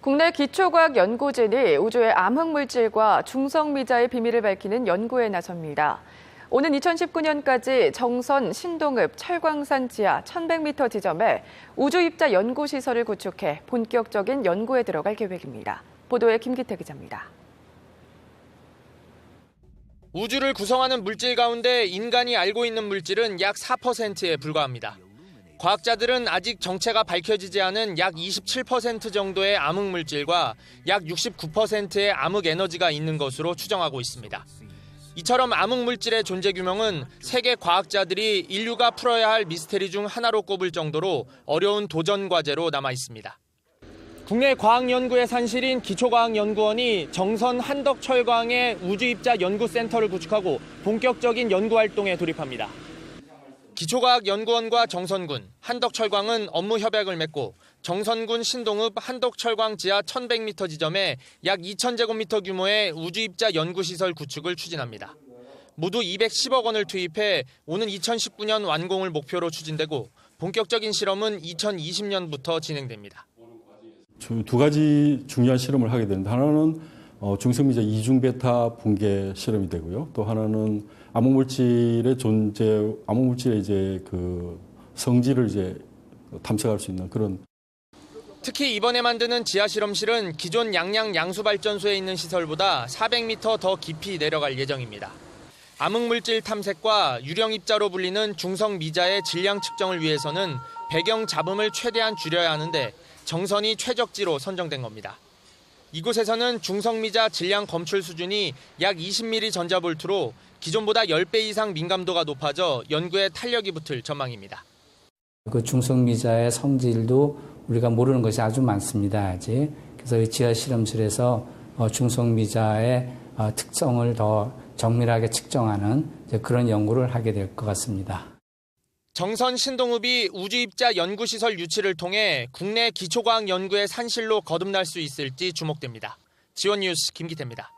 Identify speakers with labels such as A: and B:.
A: 국내 기초과학 연구진이 우주의 암흑물질과 중성미자의 비밀을 밝히는 연구에 나섭니다. 오는 2019년까지 정선, 신동읍, 철광산 지하 1100m 지점에 우주입자 연구시설을 구축해 본격적인 연구에 들어갈 계획입니다. 보도에 김기태 기자입니다.
B: 우주를 구성하는 물질 가운데 인간이 알고 있는 물질은 약 4%에 불과합니다. 과학자들은 아직 정체가 밝혀지지 않은 약 27% 정도의 암흑 물질과 약 69%의 암흑 에너지가 있는 것으로 추정하고 있습니다. 이처럼 암흑 물질의 존재 규명은 세계 과학자들이 인류가 풀어야 할 미스테리 중 하나로 꼽을 정도로 어려운 도전 과제로 남아 있습니다. 국내 과학연구의 산실인 기초과학연구원이 정선 한덕철광의 우주입자 연구센터를 구축하고 본격적인 연구 활동에 돌입합니다. 기초과학연구원과 정선군, 한덕철광은 업무 협약을 맺고 정선군 신동읍 한덕철광 지하 1100m 지점에 약 2000제곱미터 규모의 우주입자 연구시설 구축을 추진합니다. 모두 210억 원을 투입해 오는 2019년 완공을 목표로 추진되고 본격적인 실험은 2020년부터 진행됩니다.
C: 주- 두 가지 중요한 실험을 하게 되는데 하나는 어, 중성미자 이중 베타 붕괴 실험이 되고요. 또 하나는 암흑물질의 존재, 암흑물질의 이제 그 성질을 이제 탐색할 수 있는 그런
B: 특히 이번에 만드는 지하 실험실은 기존 양양 양수 발전소에 있는 시설보다 400m 더 깊이 내려갈 예정입니다. 암흑물질 탐색과 유령 입자로 불리는 중성 미자의 질량 측정을 위해서는 배경 잡음을 최대한 줄여야 하는데 정선이 최적지로 선정된 겁니다. 이곳에서는 중성 미자 질량 검출 수준이 약 20mm 전자볼트로 기존보다 10배 이상 민감도가 높아져 연구에 탄력이 붙을 전망입니다.
D: 그 중성미자의 성질도 우리가 모르는 것이 아주 많습니다. 아직. 그래서 이 지하 실험실에서 어, 중성미자의 어, 특성을 더 정밀하게 측정하는 그런 연구를 하게 될 것 같습니다.
B: 정선 신동읍이 우주입자 연구시설 유치를 통해 국내 기초과학 연구의 산실로 거듭날 수 있을지 주목됩니다. 지원 뉴스 김기태입니다.